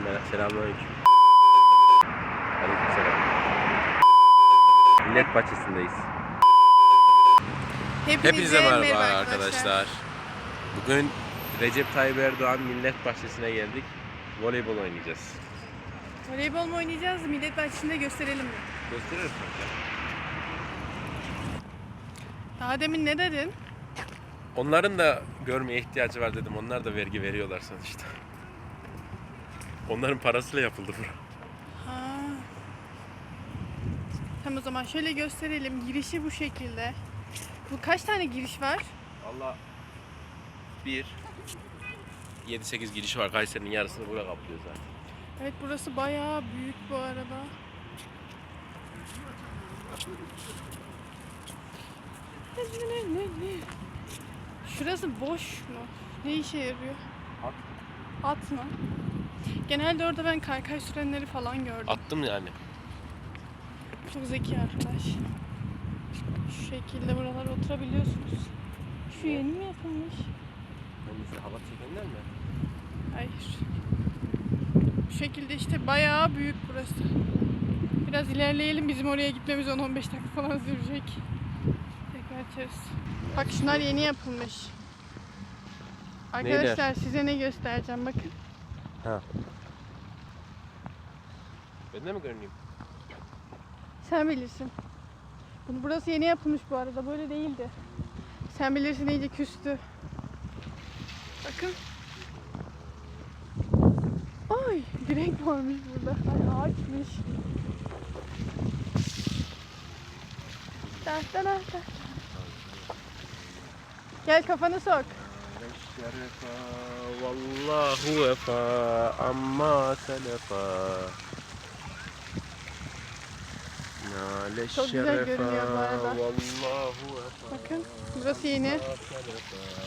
Selamünaleyküm. Aleykümselam. Millet bahçesindeyiz. Hepinize merhaba arkadaşlar. Bugün Recep Tayyip Erdoğan Millet Bahçesi'ne geldik. Voleybol oynayacağız. Voleybol mu oynayacağız? Millet Bahçesi'nde gösterelim mi? Gösterir Daha demin ne dedin? Onların da görmeye ihtiyacı var dedim. Onlar da vergi veriyorlar sonuçta. Onların parasıyla yapıldı bu. Ha. Tamam o zaman şöyle gösterelim. Girişi bu şekilde. Bu kaç tane giriş var? Allah bir 7-8 giriş var. Kayseri'nin yarısını buraya kaplıyor zaten. Evet burası bayağı büyük bu arada. Şurası boş mu? Ne işe yarıyor? At. At mı? Genelde orada ben kaykay sürenleri falan gördüm. Attım yani. Çok zeki arkadaş. Şu şekilde buralara oturabiliyorsunuz. Şu yeni mi yapılmış? Hangisi hava çekenler mi? Hayır. Bu şekilde işte bayağı büyük burası. Biraz ilerleyelim. Bizim oraya gitmemiz 10-15 dakika falan sürecek. Tekrar açarız. Bak şunlar yeni yapılmış. Arkadaşlar size ne göstereceğim bakın. Ha. De mi görüneyim? Sen bilirsin. Bunu burası yeni yapılmış bu arada. Böyle değildi. Sen bilirsin iyice küstü. Bakın. Ay direk varmış burada. Ay ağaçmış. Da, da, da, da. Gel kafanı sok. Şerefa vallahu vefa amma selefa Nale Çok güzel görünüyor bu arada. Bakın burası yeni.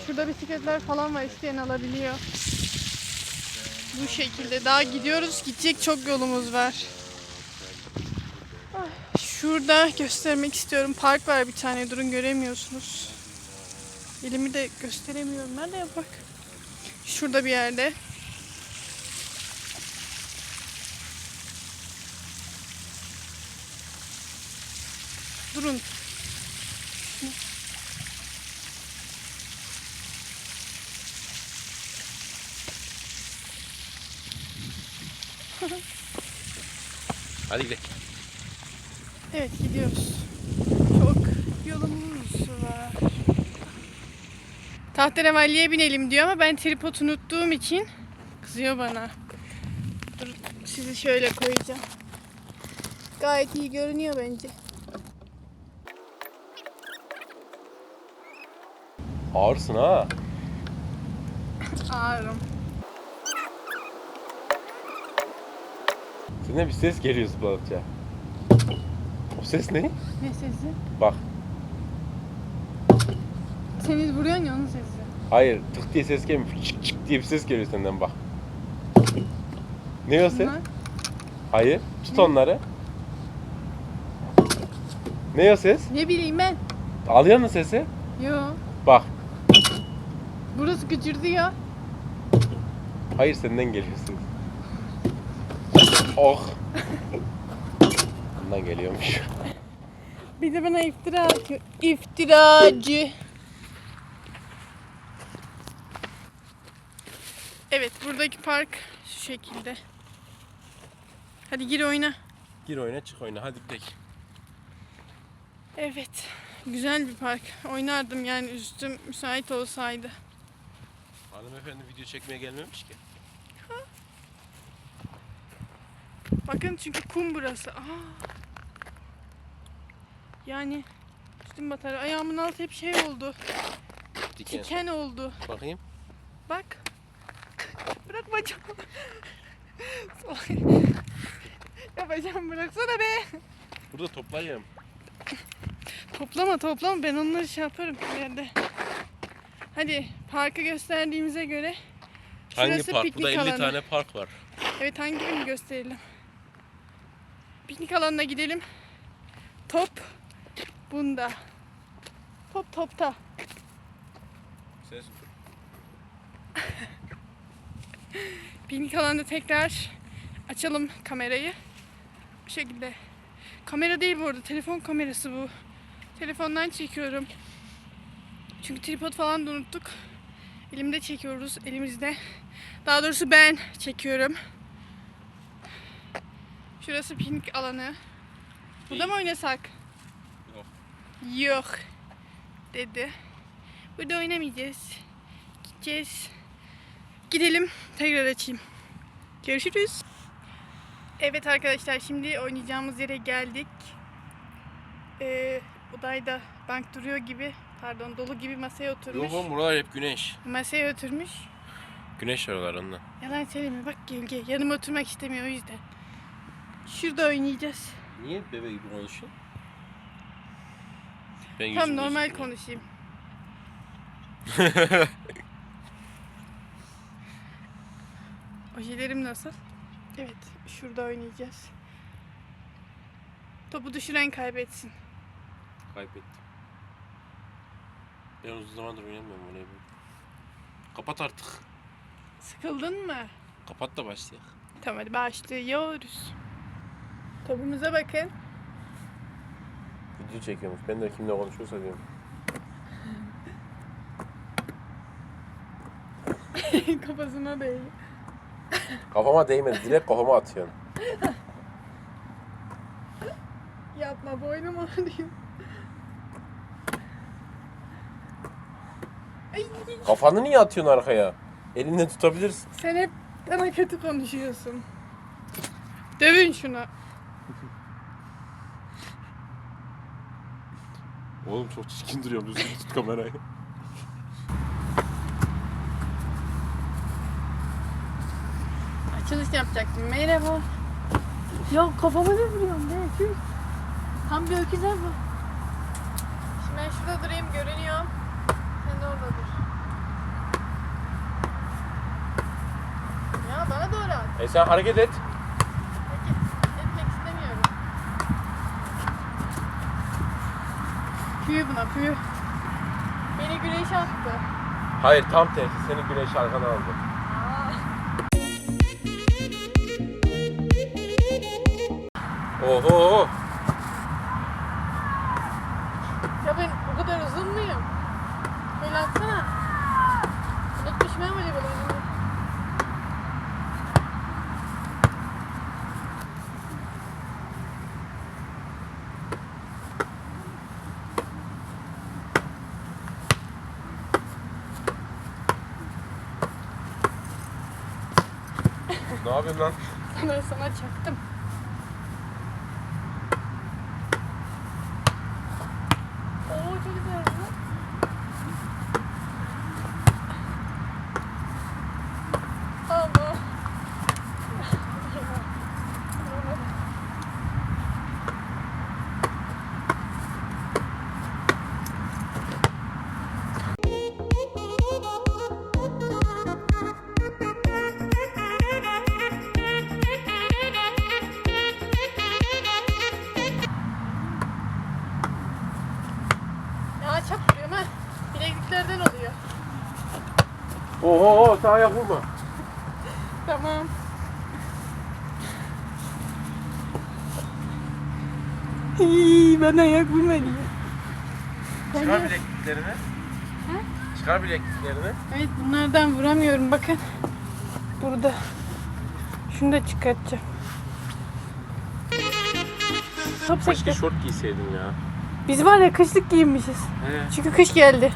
Şurada bisikletler falan var isteyen alabiliyor. Bu şekilde daha gidiyoruz. Gidecek çok yolumuz var. Ay, Şurada göstermek istiyorum. Park var bir tane. Durun göremiyorsunuz. Elimi de gösteremiyorum. Nerede bak. Şurada bir yerde. Durun. Hadi gidelim. Evet gidiyoruz. Çok yolumuz var. Tahterevalliye binelim diyor ama ben tripod unuttuğum için kızıyor bana. Dur sizi şöyle koyacağım. Gayet iyi görünüyor bence. Ağırsın ha. Ağırım. Senden bir ses geliyor zıpladıkça. O ses ne? Ne sesi? Bak. Seniz vuruyorsun ya onun sesi. Hayır tık diye ses gelmiyor. Çık çık diye bir ses geliyor senden bak. Ne o ses? Bunlar. Hayır. Tut onları. Ne o ses? Ne bileyim ben. Alıyor musun sesi? Yo. Bak. Burası gıcırdı ya. Hayır senden geliyor ses. Oh. Bundan geliyormuş. Bir de bana iftira atıyor. İftiracı. Evet buradaki park şu şekilde. Hadi gir oyna. Gir oyna çık oyna hadi gidelim. Evet. Güzel bir park. Oynardım yani üstüm müsait olsaydı. Hanımefendi video çekmeye gelmemiş ki. Bakın çünkü kum burası. Aa. Yani üstüm batar. Ayağımın altı hep şey oldu. Diken. Diken oldu. Bakayım. Bak. Bırak bacağımı. ya bacağımı bıraksana be. Burada toplayayım. Toplama toplama ben onları şey yaparım ileride. Hadi parkı gösterdiğimize göre Hangi Şurası park? piknik Burada 50 alanı. tane park var. evet hangi birini gösterelim. Piknik alanına gidelim. Top bunda. Top topta. Ses Piknik alanında tekrar Açalım kamerayı. Bu şekilde. Kamera değil bu arada. Telefon kamerası bu. Telefondan çekiyorum. Çünkü tripod falan da unuttuk. Elimde çekiyoruz. Elimizde. Daha doğrusu ben çekiyorum. Şurası piknik alanı. Burada mı oynasak? Yok. Yok. Dedi. Burada oynamayacağız. Gideceğiz. Gidelim. Tekrar açayım. Görüşürüz. Evet arkadaşlar şimdi oynayacağımız yere geldik. Ee, odayda bank duruyor gibi. Pardon dolu gibi masaya oturmuş. Yok oğlum buralar hep güneş. Masaya oturmuş. Güneş oralar ondan. Yalan söyleme bak gölge. Yanıma oturmak istemiyor o yüzden. Şurada oynayacağız. Niye bebe gibi konuşuyorsun? Ben Tam normal gözükmüyor. konuşayım. Ojelerim nasıl? Evet, şurada oynayacağız. Topu düşüren kaybetsin. Kaybettim. Ben uzun zamandır oynamıyorum voleybol. Kapat artık. Sıkıldın mı? Kapat da başlayalım. Tamam hadi başlıyoruz. Topumuza bakın. Video çekiyormuş. Ben de kimle konuşuyorsa diyorum. Kafasına değiyor. Kafama değmedi. Direkt kafama atıyorsun. Yapma boynum ağrıyor. Ay, Kafanı niye atıyorsun arkaya? Elinle tutabilirsin. sen hep bana kötü konuşuyorsun. Dövün şunu. Oğlum çok çirkin duruyor. Düzgün tut kamerayı. Açılış yapacaktım. Merhaba. Ya kafama ne vuruyorsun be? Tüh. Tam bir öküz bu. Şimdi ben şurada durayım görünüyorum. Sen de orada dur. Ya bana doğru at. E sen hareket et. Etmek istemiyorum. Püy buna püy. Beni güneş attı. Hayır tam tersi. Seni güneş arkana aldı. Oho. Ya ben o kadar uzun muyum? Böyle atsana. Unutmuşum ben voleybol oynamayı. Yapıyorsun lan? Sana sana çaktım. Sen ayak vurma. Tamam. Hii, bana ayak vurma diyor. Çıkar bilekliklerini. Çıkar bilekliklerini. Evet bunlardan vuramıyorum bakın. Burada. Şunu da çıkartacağım. Top Keşke sekti. şort giyseydin ya. Biz var ya kışlık giyinmişiz. He. Çünkü kış geldi.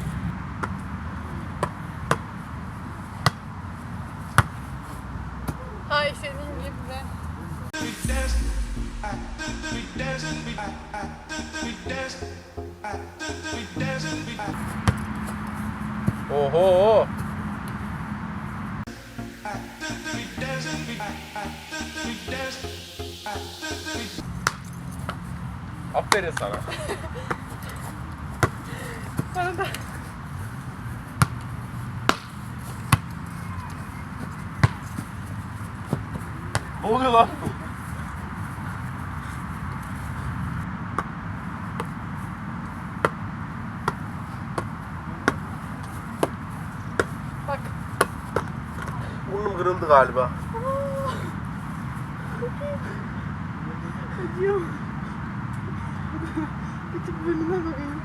Kırıldı galiba. Acıyor. Bir tık burnuna bakayım.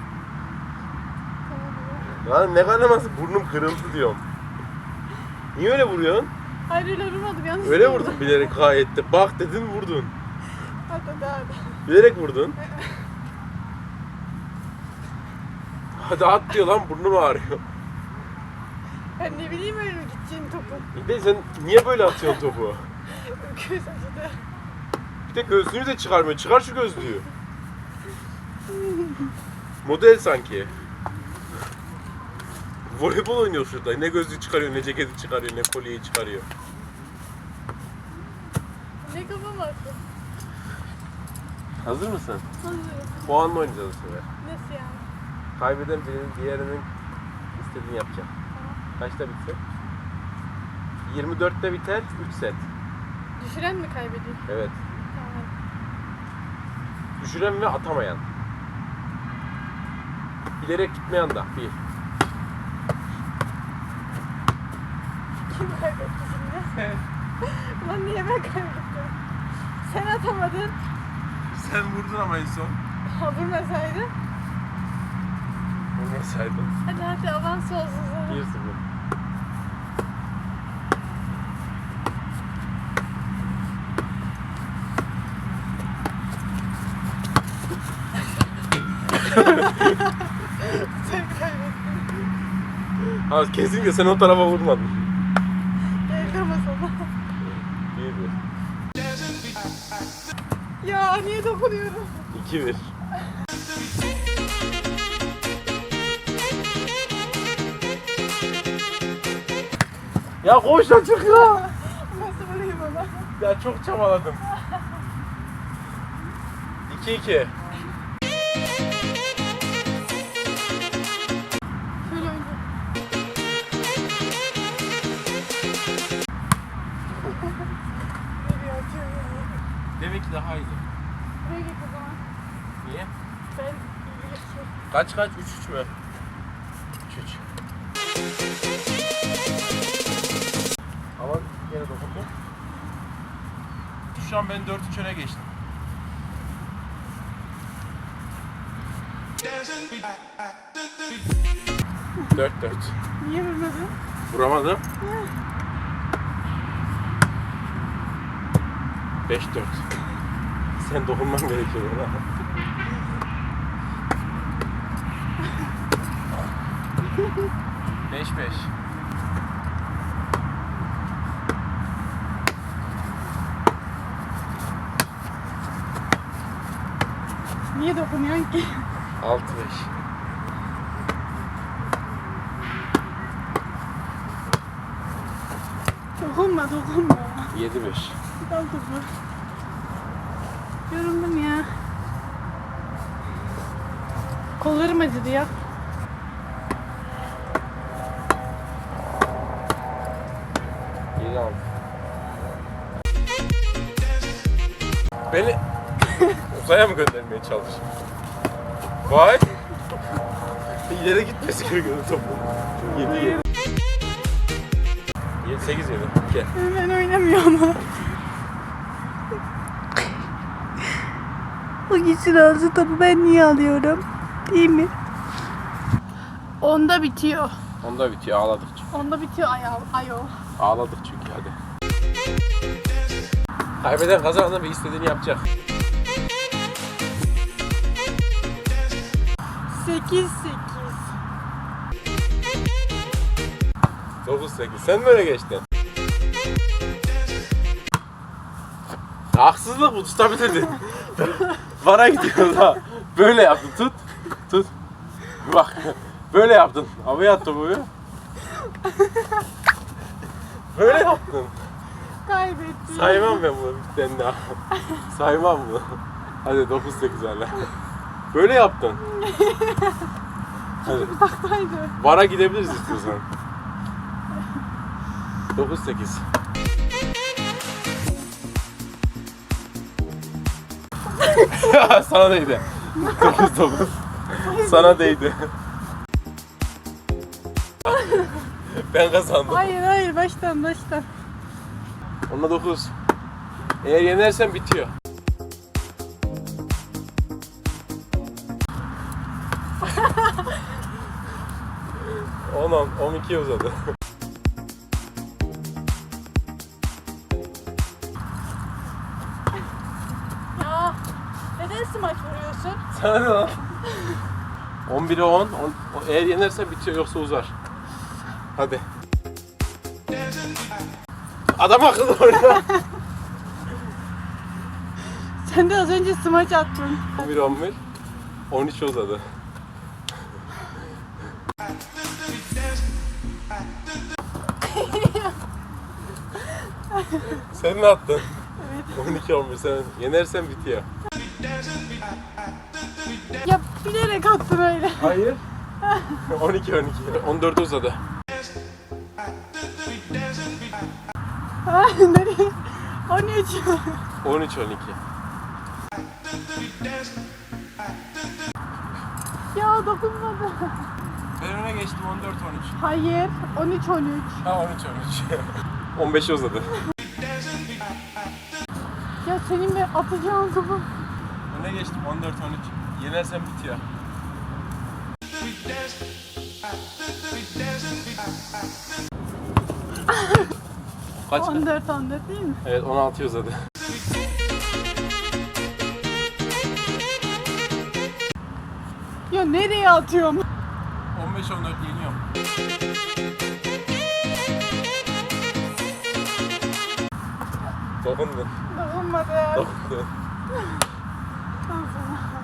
Lan ne kanaması? Burnum kırıldı diyorum. Niye öyle vuruyorsun? Hayır öyle vurmadım yanlış. Öyle vurdun bilerek gayet de. Bak dedin vurdun. Hadi hadi hadi. Bilerek vurdun. Hadi at diyor lan burnum ağrıyor. Ben ne bileyim öyle mi gideceğin topu. Bir de sen niye böyle atıyorsun topu? Göz acıdı. Bir de gözlüğünü de çıkarmıyor. Çıkar şu gözlüğü. Model sanki. Voleybol oynuyor şurada. Ne gözlüğü çıkarıyor, ne ceketi çıkarıyor, ne kolyeyi çıkarıyor. Ne kafam attı. Hazır mısın? Hazırım. Puanla oynayacağız bu sefer. Nasıl yani? Kaybeden birinin diğerinin istediğini yapacak. Kaçta bitsin? 24'te biter, 3 set. Düşüren mi kaybediyor? Evet. Tamam. Düşüren ve atamayan. Bilerek gitmeyen da. Bir. Kim kaybetti şimdi? Ulan niye ben kaybettim? Sen atamadın. Sen vurdun ama en son. Ha vurmasaydın. Vurmasaydın. Hadi hadi avans olsun sana. 1-0. Sen kaybettin. Ha kesinlikle sen o tarafa vurmadın. Geldi ama sana. 1-1. Ya niye dokunuyorum? 2-1. Ya koş lan çık ya. Nasıl vurayım ona? Ya çok çabaladım. 2-2. Kaç kaç? 3-3 mü? 3-3. Ama yine dokundum. Şu an ben 4-3 öne geçtim. Dört dört. Niye vurmadın? Vuramadım. 5 4. Sen dokunman gerekiyor ona. Beş beş. Niye dokunuyorsun ki? Altı beş. Dokunma dokunma. Yedi beş. Al topu. Yoruldum ya. Kollarım acıdı ya. Uzaya mı göndermeye çalışıyorsun? Vay. İleri gitmesi gerekiyor topu. Yedi yedi. Yedi sekiz yedi. Gel. Ben oynamıyorum ama. O gitsin alsın topu ben niye alıyorum? Değil mi? Onda bitiyor. Onda bitiyor ağladık çünkü. Onda bitiyor ayağı, ayo. Ağladık çünkü hadi. Kaybeden kazanan bir istediğini yapacak. 8 8. 9 8. Sen öne geçtin? Haksızlık bu tutabilirdin. Vara gidiyor da. Böyle yaptın tut. Tut. Bak. Böyle yaptın. Havaya attı boyu. Böyle yaptın. Kaybettim. Saymam ben bunu bir tane daha. Saymam bunu. Hadi 9-8 hala. Böyle yaptın. Hadi. Uzaktaydı. Vara gidebiliriz istiyorsan. 9-8. Sana değdi. 9-9. Sana değdi. ben kazandım. Hayır hayır baştan baştan. Onunla 9. Eğer yenersen bitiyor. 10 10 12 uzadı. Ya neden smaç vuruyorsun? Sana ne lan? 11'e 10. on- o- Eğer yenersen bitiyor yoksa uzar. Hadi. Adam akıllı orada. Sen de az önce smaç attın. 11 11. 13 uzadı. Sen ne attın? 12 11 sen yenersen bitiyor. Ya bilerek attın öyle. Hayır. 12 12. 14 uzadı. Nereye? 13. 13 12. ya dokunmadı. Ben öne geçtim 14 13. Hayır. 13 13. Ha 13 13. 15 uzadı. Ya senin bir atacağın topu. Öne geçtim 14 13. Yenersen bitiyor. Kaç? 14 14 değil mi? Evet 16 uzadı. Ya nereye atıyorum? 15 14 yeniyorum. Dokundun. Dokunmadı. Dokundun.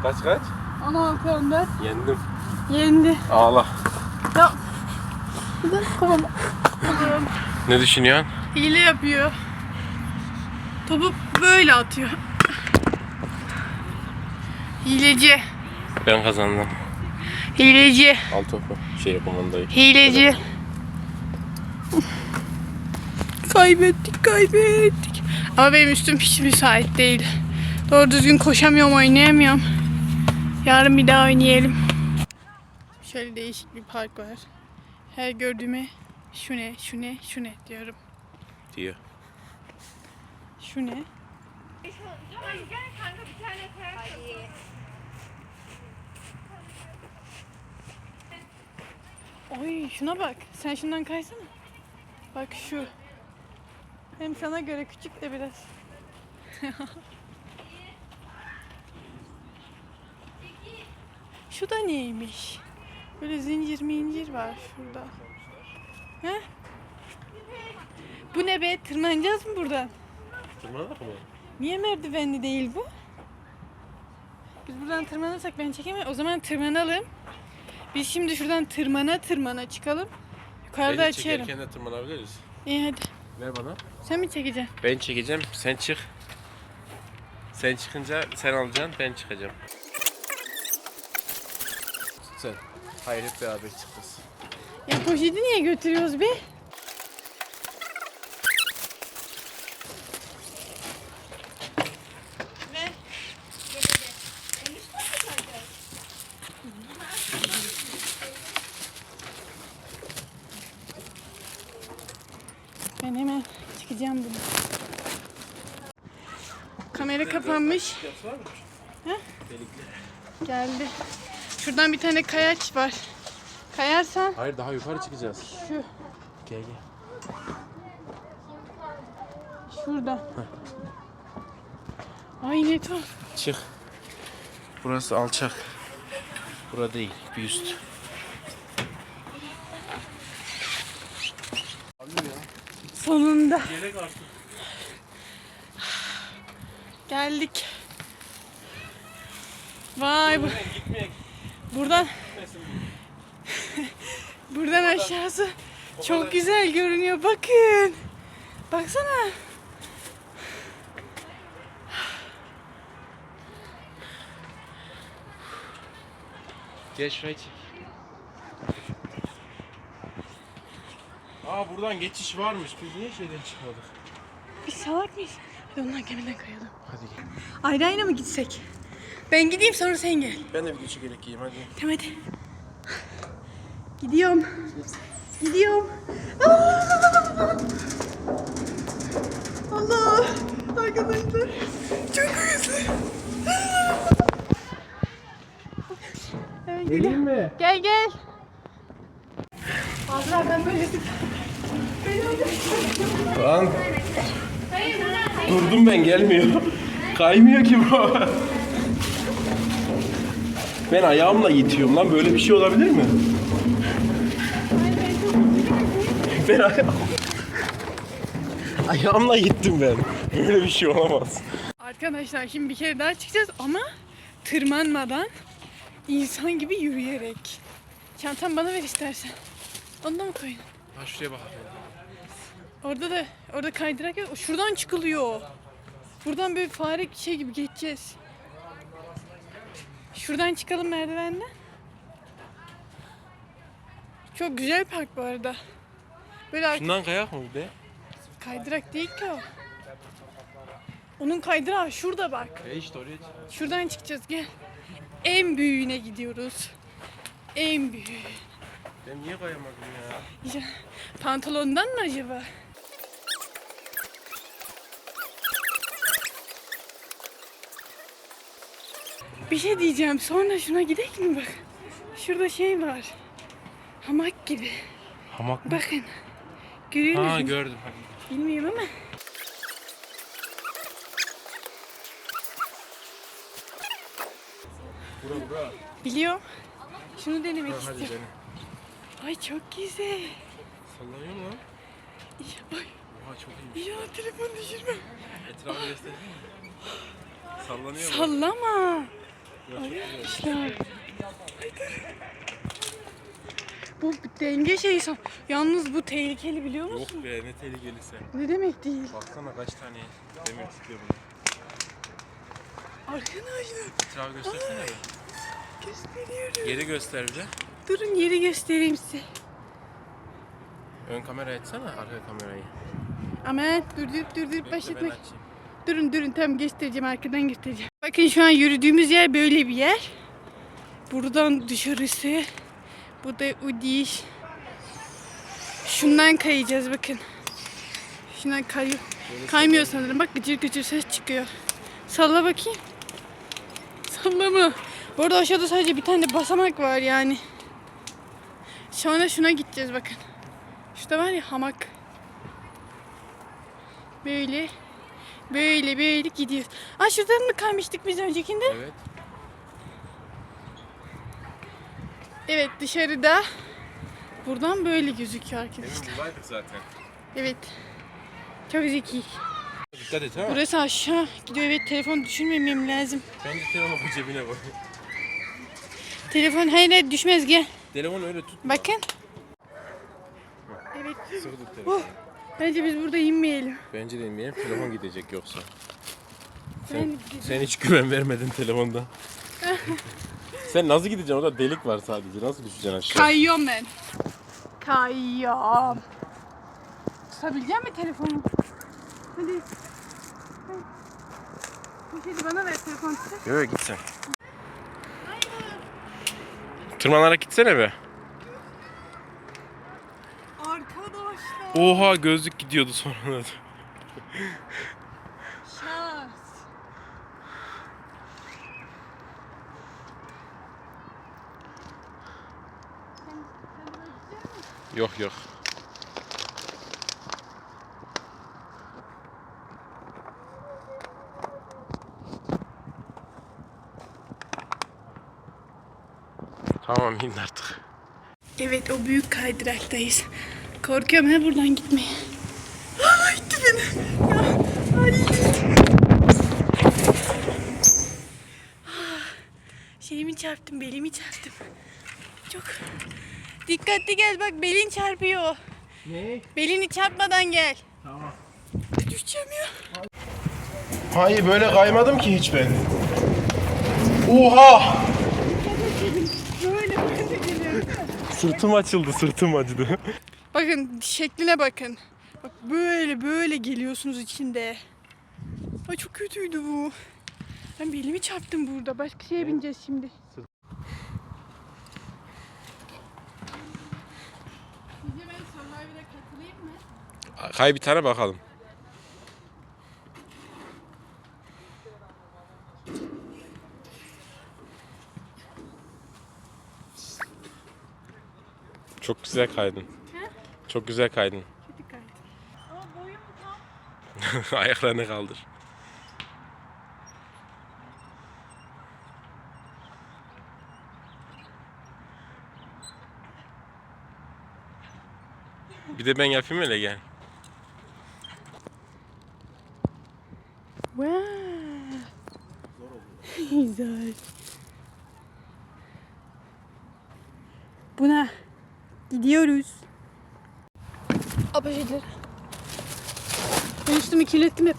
Kaç kaç? 16 14. Yendim. Yendi. Ağla. Ya. Ne düşünüyorsun? Hile yapıyor. Topu böyle atıyor. Hileci. Ben kazandım. Hileci. Al topu. Şey kumandayı. Hileci. Kaybettik, kaybettik. Ama benim üstüm hiç müsait değil. Doğru düzgün koşamıyorum, oynayamıyorum. Yarın bir daha oynayalım. Şöyle değişik bir park var. Her gördüğüme şu ne, şu ne, şu ne diyorum. Diyor. Şu ne? Oy şuna bak. Sen şundan kaysana. Bak şu. Hem sana göre küçük de biraz. şu da neymiş? Böyle zincir mincir var şurada. He? Bu ne be? Tırmanacağız mı buradan? Tırmanır mı? Niye merdivenli değil bu? Biz buradan tırmanırsak ben çekemem. O zaman tırmanalım. Biz şimdi şuradan tırmana tırmana çıkalım. Yukarıda Beni açarım. çekerken de tırmanabiliriz. İyi hadi. Ver bana. Sen mi çekeceksin? Ben çekeceğim, sen çık. Sen çıkınca sen alacaksın, ben çıkacağım. Sen. Hayır hep beraber çıkacağız. Ya poşeti niye götürüyoruz be? Ve Ben hemen çıkacağım bunu. Kapanmış. Geldi. Şuradan bir tane kayaç var. Kayarsan Hayır daha yukarı çıkacağız. şu Gel gel. şurada. Ay ne tuhaf. Çık. Burası alçak. Bura değil, bir üst. Sonunda Gerek artık. Geldik. Vay bu. Buradan buradan aşağısı çok güzel görünüyor. Bakın. Baksana. Gel şuraya çek. Aa buradan geçiş varmış. Biz niye şeyden çıkmadık? Biz salak mıyız? Hadi ondan gemiden kayalım. Hadi gel. Ayrı ayrı mı gitsek? Ben gideyim sonra sen gel. Ben de bir küçük gerek giyeyim hadi. Tamam hadi. Gidiyorum. Gidiyorum. Aa! Allah! Arkadaşlar çok hızlı. Evet, Geleyim mi? Gel gel. Azra ben böyle Lan. Durdum ben gelmiyor. Kaymıyor ki bu. Ben ayağımla itiyorum lan böyle bir şey olabilir mi? Ben ayağım... Ayağımla gittim ben. Böyle bir şey olamaz. Arkadaşlar şimdi bir kere daha çıkacağız ama tırmanmadan insan gibi yürüyerek. Çantamı bana ver istersen. Onu da mı koyun? Ha şuraya bak. Orada da orada kaydırak yok. Şuradan çıkılıyor. Buradan böyle fare şey gibi geçeceğiz. Şuradan çıkalım merdivenden. Çok güzel park bu arada. Böyle arka- Şundan kayak mı bir de? kaydırak değil ki o. Onun kaydırağı şurada bak. E işte oraya Şuradan çıkacağız gel. En büyüğüne gidiyoruz. En büyüğü. Ben niye kayamadım ya? Ya, pantolondan mı acaba? Bir şey diyeceğim. Sonra şuna gidelim mi bak? Şurada şey var. Hamak gibi. Hamak mı? Bakın. Görüyor Ha musunuz? gördüm. Hadi. Bilmiyorum ama. Bura bura. Biliyorum. Şunu denemek Ha, hadi istiyorum. dene. Ay çok güzel. Sallanıyor mu lan? Ya, ay, Oha çok iyi. ya telefon düşürme. Etrafı göstersene. Sallanıyor mu? Sallama. Arkadaşlar. Bu denge şeyi san- Yalnız bu tehlikeli biliyor musun? Yok be ne tehlikelisi. Ne demek değil? Baksana kaç tane demir çıkıyor bunun. Arkadaşlar Etrafı göstersene be. gösteriyorum. Geri göster bir de. Durun yeri göstereyim size. Ön kamera etsene arka kamerayı. Aman durdurup durdurup başlatmak. Durun durun tam göstereceğim arkadan göstereceğim. Bakın şu an yürüdüğümüz yer böyle bir yer. Buradan dışarısı. Bu da Udiş. Şundan kayacağız bakın. Şundan kayıyor. Kaymıyor sanırım. Bak gıcır gıcır ses çıkıyor. Salla bakayım. Sallama. Bu arada aşağıda sadece bir tane basamak var yani. Sonra şuna gideceğiz bakın. Şurada var ya hamak. Böyle. Böyle böyle gidiyoruz. Aa şuradan mı kaymıştık biz öncekinde? Evet. Evet dışarıda. Buradan böyle gözüküyor arkadaşlar. buradaydık zaten. Evet. Çok zeki. Dikkat et ha. Burası aşağı gidiyor. Evet telefon düşürmemem lazım. Bence telefonu bu cebine koy. Telefon hayır hayır düşmez gel. Telefonu öyle tut. Bakın. Evet. Sıkı tut telefonu. Bence biz burada inmeyelim. Bence de inmeyelim telefon gidecek yoksa. Sen, sen hiç güven vermedin telefonda. sen nasıl gideceksin? Orada delik var sadece. Nasıl düşeceksin aşağı? Kayıyorum ben. Kayıyorum. Tutabilecek mi telefonu? Hadi. Bu şeyi bana ver telefon. Yok git sen. Tırmanarak gitsene be. Arkadaşlar. Oha gözlük gidiyordu sonra. Şans. yok yok. Tamam in artık. Evet o büyük kaydıraktayız. Korkuyorum ha buradan gitmeye. Ay itti beni. Ya, ay. Ah, Şeyimi çarptım, belimi çarptım. Çok dikkatli gel bak belin çarpıyor. Ne? Belini çarpmadan gel. Tamam. Düşeceğim ya. Hayır böyle kaymadım ki hiç ben. Oha! Böyle böyle geliyor. Sırtım açıldı, sırtım acıdı. Bakın şekline bakın. Bak böyle böyle geliyorsunuz içinde. Ay çok kötüydü bu. Ben bir elimi çarptım burada. Başka şeye bineceğiz şimdi. Kay bir tane bakalım. Çok güzel kaydın. Çok güzel kaydın. Kötü kaydı. Ama boyum tam. Ayaklarını kaldır. Bir de ben yapayım öyle gel. Wow. Güzel. Buna gidiyoruz. Apaşedir. Ben üstümü kirlettim hep.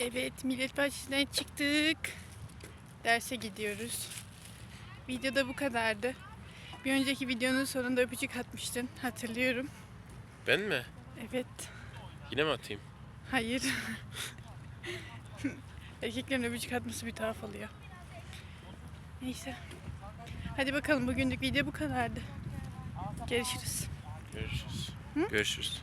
Evet, Millet Bahçesi'nden çıktık. Derse gidiyoruz. Videoda bu kadardı. Bir önceki videonun sonunda öpücük atmıştın. Hatırlıyorum. Ben mi? Evet. Yine mi atayım? Hayır. Erkeklerin öpücük atması bir tuhaf oluyor. Neyse. Hadi bakalım bugünlük video bu kadardı. Görüşürüz. Görüşürüz. Görüşürüz.